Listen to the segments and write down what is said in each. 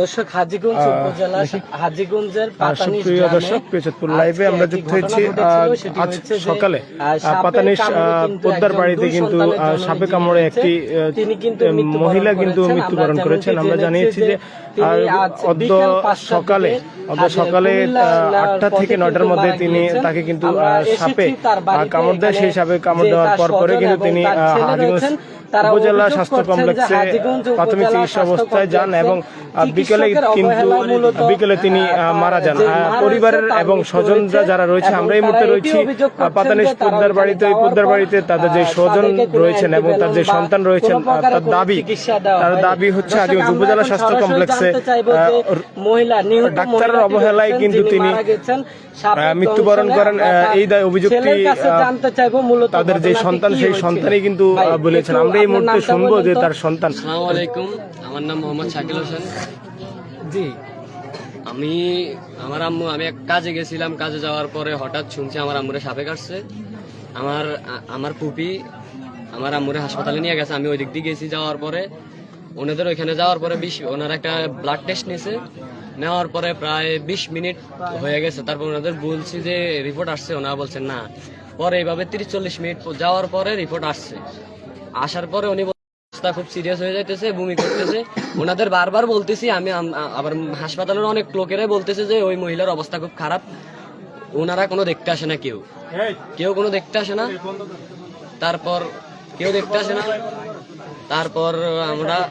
দর্শক হাজিগঞ্জ উপজেলা। হাজিগঞ্জের পাতানিশ দর্শক পেচতপুর লাইভে আমরা যুক্ত হয়েছি আজ সকালে। পাতানিশ পোদ্দার বাড়িতে কিন্তু সাপে কামড়ে একটি তিনি কিন্তু মৃত্যুবরণ মহিলা কিন্তু। মৃত্যুবরণ করেছেন। আমরা জানিয়েছি যে অদ্য সকালে অদ্য সকালে আটটা থেকে নয়টার মধ্যে তিনি তাকে কিন্তু সাপে কামড় দেয় সেই সাপে কামড় দেওয়ার পর পরে কিন্তু তিনি হাজিগঞ্জ উপজেলা স্বাস্থ্য কমপ্লেক্সে প্রাথমিক চিকিৎসা অবস্থায় যান এবং বিকেলে কিন্তু বিকেলে তিনি মারা যান। পরিবারের এবং স্বজনরা যারা রয়েছে আমরা এই মুহূর্তে রয়েছি পাতানিশ পোদ্দার বাড়িতে ওই যাওয়ার পোদ্দার বাড়িতে তাদের যে স্বজন রয়েছেন এবং তার যে সন্তান রয়েছেন তার দাবি তার দাবি হচ্ছে দর্শক, উপজেলা স্বাস্থ্য কমপ্লেক্সে মহিলা ডাক্তারের অবহেলায় কিন্তু তিনি, মৃত্যুবরণ করেন, এই দায় অভিযোগটি, তাদের যে সন্তান সেই সন্তানই কিন্তু বলেছেন আমরা এই মুহূর্তে শুনব যে তার সন্তান। আসসালামু আলাইকুম। আমার নাম মোহাম্মদ শাকিল হোসেন। জি। আমি আমার আম্মু আমি এক কাজে গেছিলাম। কাজে যাওয়ার পরে হঠাৎ শুনছি আমার আম্মুরে সাপে কাটছে। আমার আমার পুপি আমার আম্মুরে হাসপাতালে নিয়ে গেছে। আমি ওই দিক দিয়ে গেছি যাওয়ার পরে। ওনাদের ওইখানে যাওয়ার পরে বিশ ওনারা একটা ব্লাড টেস্ট নিয়েছে নেওয়ার পরে প্রায় বিশ মিনিট হয়ে গেছে। তারপর ওনাদের বলছি যে রিপোর্ট আসছে। ওনারা বলছেন না। পরে এইভাবে তিরিশ চল্লিশ মিনিট যাওয়ার পরে রিপোর্ট আসছে। আসার পরে উনি অবস্থা খুব সিরিয়াস হয়ে যাইতেছে, বমি করতেছে। ওনাদের বারবার বলতেছি, আমি আবার হাসপাতালের অনেক লোকেরাই বলতেছে যে, ওই মহিলার অবস্থা খুব খারাপ। ওনারা কোনো দেখতে আসে না কেউ। কেউ কোনো দেখতে আসে না। তারপর কেউ দেখতে আসে না। তারপর আমরা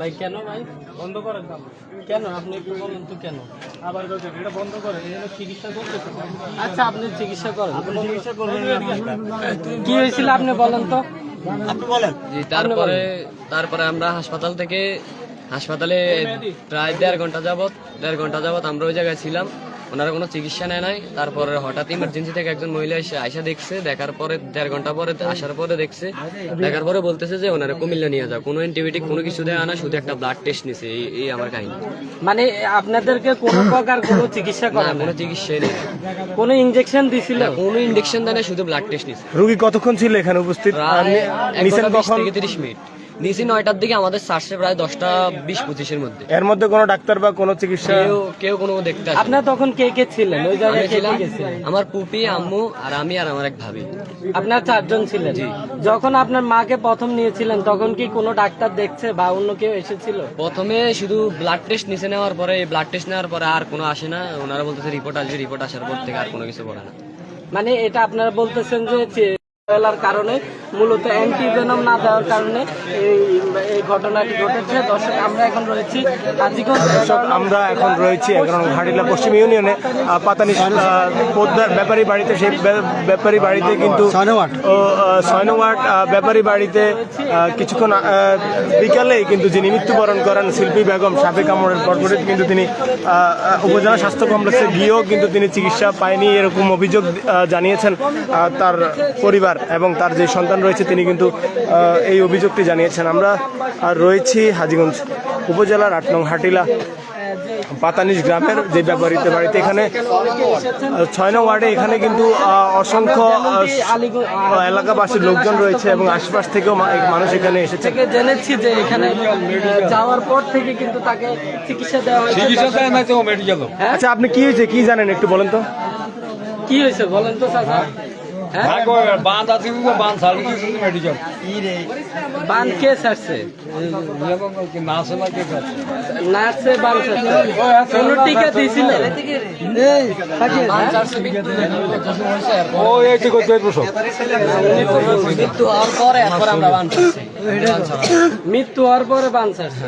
ভাই কেন ভাই? বন্ধ করেন কেন? আপনি একটু বলুন তো কেন? আবার এটা বন্ধ করে চিকিৎসা করতেছে। আচ্ছা আপনি চিকিৎসা করেন। চিকিৎসা করবেন কি হয়েছিল আপনি বলেন তো? জি তারপরে তারপরে আমরা হাসপাতাল থেকে হাসপাতালে প্রায় দেড় ঘণ্টা যাবত দেড় ঘণ্টা যাবত আমরা ওই জায়গায় ছিলাম। ওনারা কোনো চিকিৎসা নেয় নাই। তারপরে হঠাৎ ইমার্জেন্সি থেকে একজন মহিলা এসে আয়সা দেখছে দেখার পরে দেড় ঘণ্টা পরে আসার পরে দেখছে। দেখার পরে বলতেছে যে ওনারা কুমিল্লা নিয়ে যাও। কোনো অ্যান্টিবায়োটিক কোনো কিছু দেয় না শুধু একটা ব্লাড টেস্ট নিছে। এই এই আমার কাহিনী। মানে আপনাদেরকে কোনো প্রকার কোনো চিকিৎসা না করে কোনো চিকিৎসা নেই। কোনো ইনজেকশন দিছিল? না, কোনো ইনজেকশন দেয় না শুধু ব্লাড টেস্ট নিছে। রুগী কতক্ষণ ছিল এখানে উপস্থিত? আর প্রায় নি- এক নিছেন কখন? থেকে তিরিশ মিনিট। নিচে নয়টার দিকে আমাদের সার্চে প্রায় দশটা বিশ পঁচিশের মধ্যে। এর মধ্যে কোনো ডাক্তার বা কোনো চিকিৎসা? কেউ কেউ কোনো দেখতে আসে আপনার তখন কে কে ছিলেন? ওই জায়গায় ছিলাম আমার পুপি আম্মু আর আমি আর আমার এক ভাবি। আপনার চারজন ছিলেন? যখন আপনার মাকে প্রথম নিয়েছিলেন তখন কি কোনো ডাক্তার দেখছে বা অন্য কেউ এসেছিল? প্রথমে শুধু ব্লাড টেস্ট নিচে নেওয়ার পরে ব্লাড টেস্ট নেওয়ার পরে আর কোনো আসে না। ওনারা বলতেছে রিপোর্ট আসবে রিপোর্ট আসার পর থেকে আর কোনো কিছু বলে না। মানে এটা আপনারা বলতেছেন যে ফেলার কারণে মূলত অ্যান্টিভেনম না দেওয়ার কারণে এই এই ঘটনাটি ঘটেছে। দর্শক আমরা এখন রয়েছি হাজিগঞ্জ দর্শক আমরা এখন রয়েছি এখন ঘাটিলা পশ্চিম ইউনিয়নে। পাতানি আহ, পোদ্দার ব্যাপারী বাড়িতে সেই ব্যাপারী বাড়িতে কিন্তু আহ, ব্যাপারী বাড়িতে আহ, কিছুক্ষণ বিকালেই কিন্তু যিনি মৃত্যুবরণ করেন শিল্পী বেগম সাপে কামড়ের পরপরই কিন্তু তিনি উপজেলা স্বাস্থ্য কমপ্লেক্সে গিয়েও কিন্তু তিনি চিকিৎসা পায়নি এরকম অভিযোগ জানিয়েছেন তার পরিবার। এবং তার যে সন্তান রয়েছে তিনি কিন্তু এই অভিযোগটি জানিয়েছেন। আমরা আর রয়েছি হাজিগঞ্জ উপজেলার আট নং হাটিলা পাতানিশ গ্রামের যে ব্যবহৃত বাড়িতে। এখানে ছয় নং ওয়ার্ডে এখানে কিন্তু অসংখ্য এলাকাবাসীর লোকজন রয়েছে এবং আশপাশ থেকেও মানুষ এখানে এসেছে। জেনেছি যে এখানে যাওয়ার পর থেকে কিন্তু তাকে চিকিৎসা দেওয়া হয়েছে। হ্যাঁ? আচ্ছা আপনি কি হয়েছে কি জানেন একটু বলেন তো? কি হয়েছে বলেন তো চাচা হ্যাঁ? বান কে ছাড়ছে? নার্সে বান কোনো টিকা দিয়েছিল? মৃত্যু হওয়ার পরে এরপর আমরা মৃত্যু হওয়ার পরে বান ছাড়ছে।